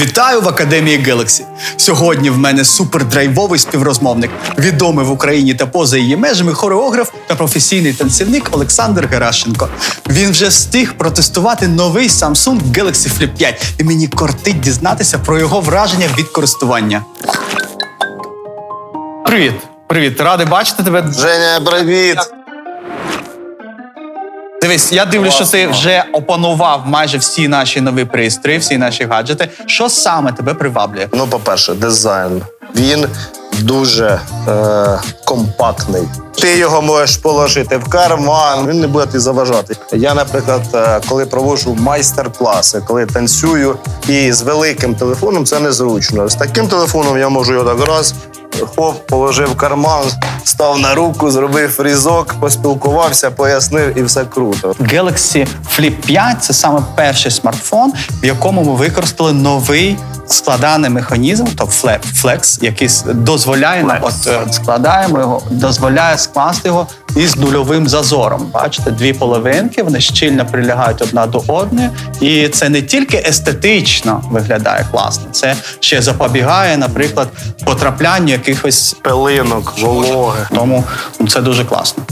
Вітаю в Академії Galaxy! Сьогодні в мене супердрайвовий співрозмовник, відомий в Україні та поза її межами хореограф та професійний танцівник Олександр Геращенко. Він вже встиг протестувати новий Samsung Galaxy Flip 5, і мені кортить дізнатися про його враження від користування. Привіт, привіт, радий бачити тебе. Женя, привіт! Дивись, я дивлюсь, що ти вже опанував майже всі наші нові пристрої, всі наші гаджети. Що саме тебе приваблює? Ну, по-перше, дизайн. Він дуже е, компактний. Ти його можеш положити в карман, він не буде тобі заважати. Я, наприклад, е, коли проводжу майстер-класи, коли танцюю, і з великим телефоном це незручно. З таким телефоном я можу його так раз. Хоп, положив в карман, став на руку, зробив фрізок, поспілкувався, пояснив і все круто. Galaxy Flip 5 це саме перший смартфон, в якому ми використали новий складаний механізм, то Fle- Flex, який дозволяє нам, от е, складаємо його, дозволяє скласти його із нульовим зазором. Бачите, дві половинки, вони щільно прилягають одна до одної, і це не тільки естетично виглядає класно, це ще запобігає, наприклад, потраплянню якихось Пилинок, вологи. тому це дуже класно.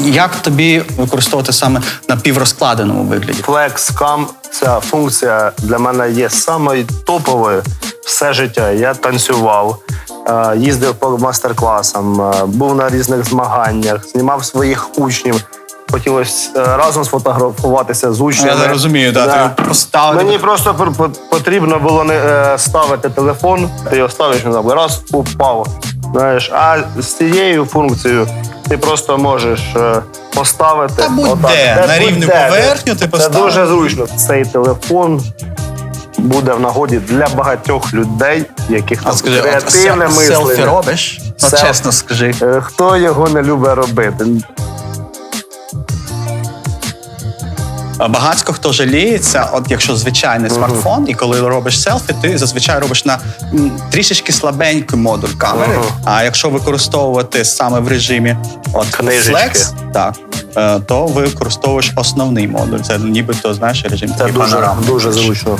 Як тобі використовувати саме на піврозкладеному вигляді? FlexCam ця функція для мене є самою топовою все життя. Я танцював, е, їздив по майстер-класам, е, був на різних змаганнях, знімав своїх учнів. Хотілося е, разом сфотографуватися з учнями. Я розумію, да, ти поставив- Мені просто пр- пр- потрібно було не е, ставити телефон, ти його ставиш там раз упав. Знаєш, а з цією функцією ти просто можеш е, поставити Та будь-де, на рівну поверхню ти Це дуже зручно. Цей телефон буде в нагоді для багатьох людей, яких там скажи, от креативне селфі мислення. робиш? Ну, Сел- чесно скажи. Хто його не любить робити? Багатько хто жаліється, от якщо звичайний смартфон, і коли робиш селфі, ти зазвичай робиш на м, трішечки слабенький модуль камери. Ага. А якщо використовувати саме в режимі от Книжечки. Flex, так, е, то використовуєш основний модуль. Це нібито знаєш режим Це такий дуже, панорамний. дуже зручно.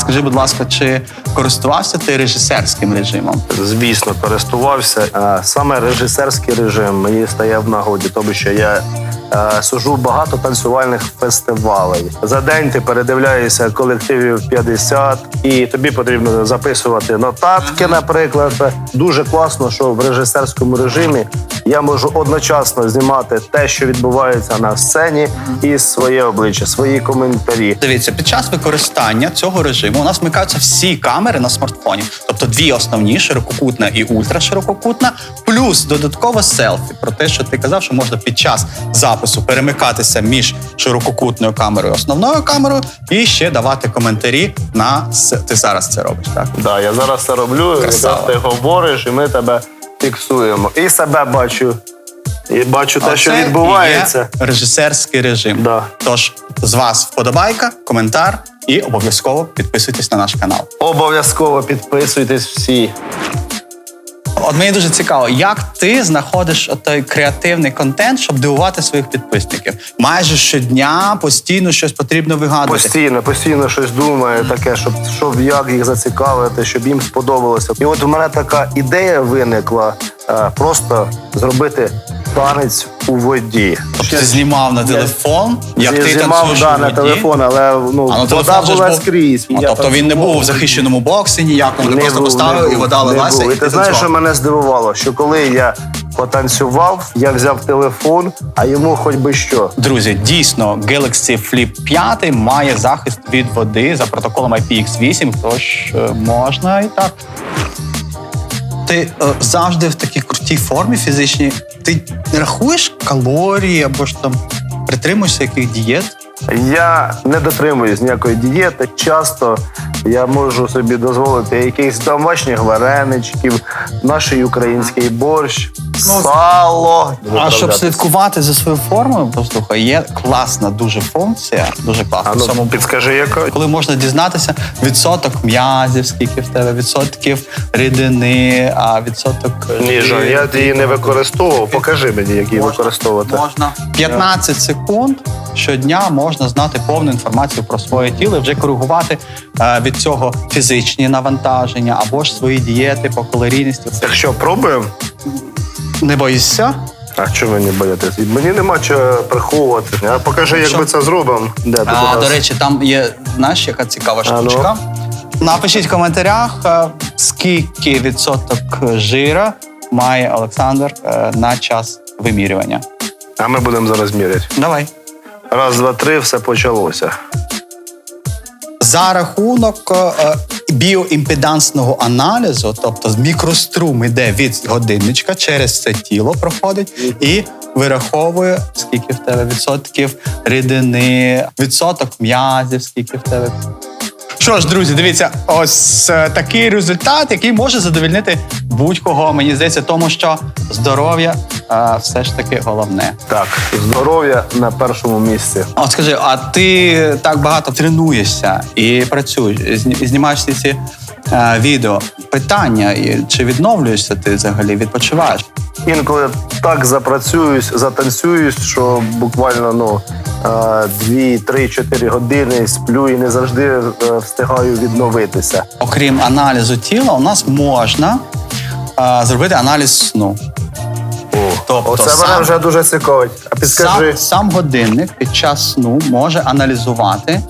Скажи, будь ласка, чи користувався ти режисерським режимом? Звісно, користувався. Е, Саме режисерський режим мені стає в нагоді, тому що я сужу багато танцювальних фестивалей. За день ти передивляєшся колективів 50, і тобі потрібно записувати нотатки, наприклад. Дуже класно, що в режисерському режимі я можу одночасно знімати те, що відбувається на сцені, і своє обличчя, свої коментарі. Дивіться, під час використання цього режиму у нас вмикаються всі камери на смартфоні, тобто дві основні ширококутна і ультраширококутна, плюс додатково селфі. Про те, що ти казав, що можна під час запису перемикатися між ширококутною камерою і основною камерою, і ще давати коментарі на ти зараз це робиш, так? Да, я зараз це роблю, Красава. ти говориш, і ми тебе фіксуємо. І себе бачу. І бачу те, що і відбувається. Є режисерський режим. Да. Тож з вас вподобайка, коментар і обов'язково підписуйтесь на наш канал. Обов'язково підписуйтесь всі. От мені дуже цікаво, як ти знаходиш той креативний контент, щоб дивувати своїх підписників. Майже щодня постійно щось потрібно вигадувати. Постійно, постійно щось думаю, таке, щоб, щоб як їх зацікавити, щоб їм сподобалося. І от у мене така ідея виникла е, просто зробити танець у воді. Тобто ти знімав на телефон, як Я ти знімав да, на телефон, але ну, А ну, вода була був- скрізь. А, тобто він не був у захищеному боксі ніякому, ти Не просто був, поставив не і вода лилася. був. І ти знаєш, що мене здивувало, що коли я потанцював, я взяв телефон, а йому хоч би що. Друзі, дійсно, Galaxy Flip 5 має захист від води за протоколом IPX8, тож е, можна і так. Ти е, завжди в такій крутій формі фізичній. Ти рахуєш калорії або ж там притримуєшся яких дієт? Я не дотримуюсь ніякої дієти. Часто Я можу собі дозволити якихось домашніх вареничків, наш український борщ, сало. А щоб слідкувати за своєю формою, послухай, є класна дуже функція, дуже класна. А в ну, цьому підскажи, яка? коли можна дізнатися відсоток м'язів, скільки в тебе, відсотків рідини, а відсоток Ні, Жан, я її не використовував. Покажи мені, як її використовувати. Можна 15 секунд щодня можна знати повну інформацію про своє тіло і вже коригувати е, від цього фізичні навантаження або ж свої дієти по калорійності. Так що, пробуємо? Не боїшся? А що мені боятися? Мені нема чого приховувати. А покажи, як Що? ми це зробимо. Де ти А, нас? до речі, там є знаєш, яка цікава ну. штучка. Напишіть в коментарях, е, скільки відсоток жира має Олександр е, на час вимірювання. А ми будемо зараз міряти. Давай. Раз, два, три, все почалося. За рахунок е, біоімпедансного аналізу, тобто мікрострум іде від годинничка через це тіло проходить і вираховує, скільки в тебе відсотків рідини, відсоток м'язів, скільки в тебе. Що ж, друзі, дивіться, ось е, такий результат, який може задовольнити будь-кого. Мені здається, тому що здоров'я е, все ж таки головне. Так, здоров'я на першому місці. От скажи, а ти так багато тренуєшся і працюєш, і знімаєш всі ці е, відео. Питання, чи відновлюєшся ти взагалі, відпочиваєш? Інколи так запрацююсь, затанцююсь, що буквально ну, е, дві, три, чотири години сплю і не завжди е, встигаю відновитися. Окрім аналізу тіла, у нас можна е, зробити аналіз сну. Тобто Оце сам- мене вже дуже цікавить. А підскажи, Сам, сам годинник під час сну може аналізувати,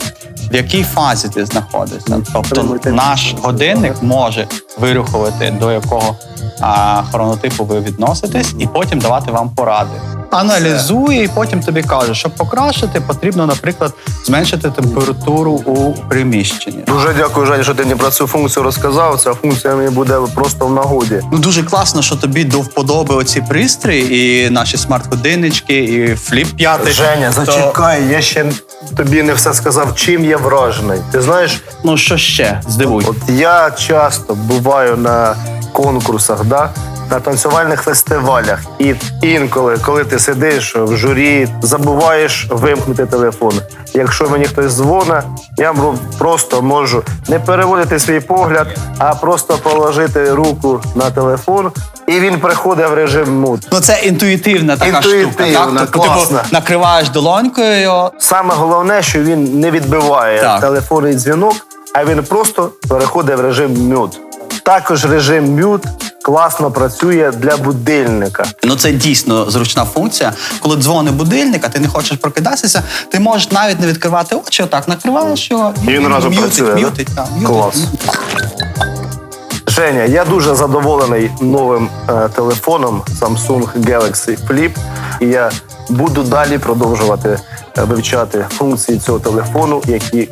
в якій фазі ти знаходишся. Тобто наш годинник може вирахувати, до якого а, хронотипу ви відноситесь, і потім давати вам поради. Аналізує і потім тобі каже, щоб покращити, потрібно, наприклад, зменшити температуру у приміщенні. дуже дякую, Жень, що ти мені про цю функцію розказав. Ця функція мені буде просто в нагоді. Ну дуже класно, що тобі до вподоби оці пристрої, і наші смарт-годиннички, і фліп 5 Женя, зачекай, я ще тобі не все сказав, чим я вражений. Ти знаєш, Ну що ще? Здивуй. От я часто буваю на конкурсах, да? на танцювальних фестивалях, і інколи, коли ти сидиш в журі, забуваєш вимкнути телефон. Якщо мені хтось дзвонить, я просто можу не переводити свій погляд, а просто положити руку на телефон, і він приходить в режим мут. Ну це інтуїтивна така Інтуїтивна, штука. Так? Тобто, класна. Типу, накриваєш долонькою. Саме головне, що він не відбиває Так. телефонний дзвінок, а він просто переходить в режим мют. Також режим мют класно працює для будильника. Ну це дійсно зручна функція. Коли дзвонить будильник, а ти не хочеш прокидатися, ти можеш навіть не відкривати очі, отак накриваєш його І він разом м'ютить, працює, да? м'ютить, так, м'ютить. Клас. Женя, я дуже задоволений новим е, телефоном Samsung Galaxy Flip. І я буду далі продовжувати е, вивчати функції цього телефону, які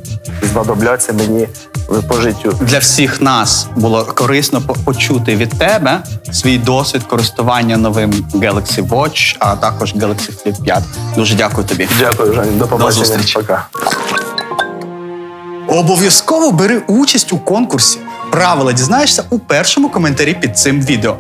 знадобляться мені в- по життю. Для всіх нас було корисно почути від тебе свій досвід користування новим Galaxy Watch, а також Galaxy Flip 5. Дуже дякую тобі. Дякую, Женя. До побачення. зустрічі. Пока. Обов'язково бери участь у конкурсі. Правила дізнаєшся у першому коментарі під цим відео.